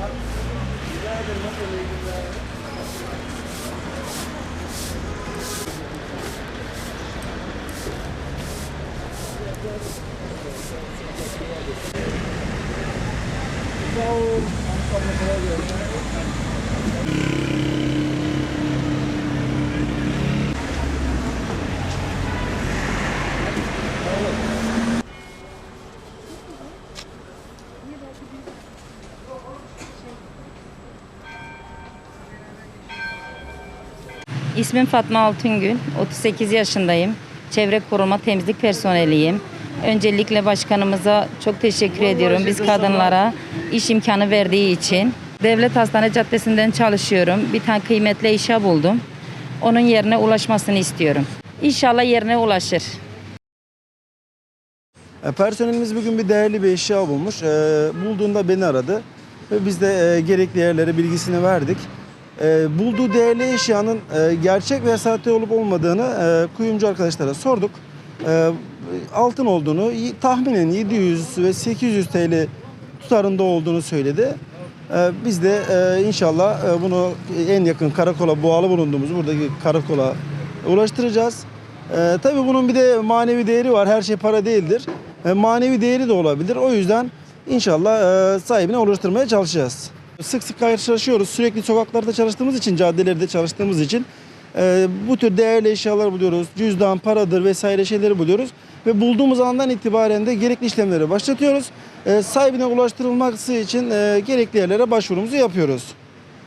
So, I'm from the İsmim Fatma Altıngül. 38 yaşındayım. Çevre koruma temizlik personeliyim. Öncelikle başkanımıza çok teşekkür ediyorum. Biz kadınlara iş imkanı verdiği için. Devlet Hastane Caddesi'nden çalışıyorum. Bir tane kıymetli işe buldum. Onun yerine ulaşmasını istiyorum. İnşallah yerine ulaşır. E, Personelimiz bugün bir değerli bir eşya bulmuş. E, bulduğunda beni aradı ve biz de e, gerekli yerlere bilgisini verdik. E, bulduğu değerli eşyanın e, gerçek ve sahte olup olmadığını e, kuyumcu arkadaşlara sorduk. E, altın olduğunu, tahminen 700 ve 800 TL tutarında olduğunu söyledi. E, biz de e, inşallah e, bunu en yakın karakola bağlı bulunduğumuz buradaki karakola ulaştıracağız. Ee, tabii bunun bir de manevi değeri var. Her şey para değildir. Ee, manevi değeri de olabilir. O yüzden inşallah e, sahibine ulaştırmaya çalışacağız. Sık sık karşılaşıyoruz. Sürekli sokaklarda çalıştığımız için, caddelerde çalıştığımız için e, bu tür değerli eşyalar buluyoruz. Cüzdan, paradır vesaire şeyleri buluyoruz. Ve bulduğumuz andan itibaren de gerekli işlemleri başlatıyoruz. E, sahibine ulaştırılması için e, gerekli yerlere başvurumuzu yapıyoruz.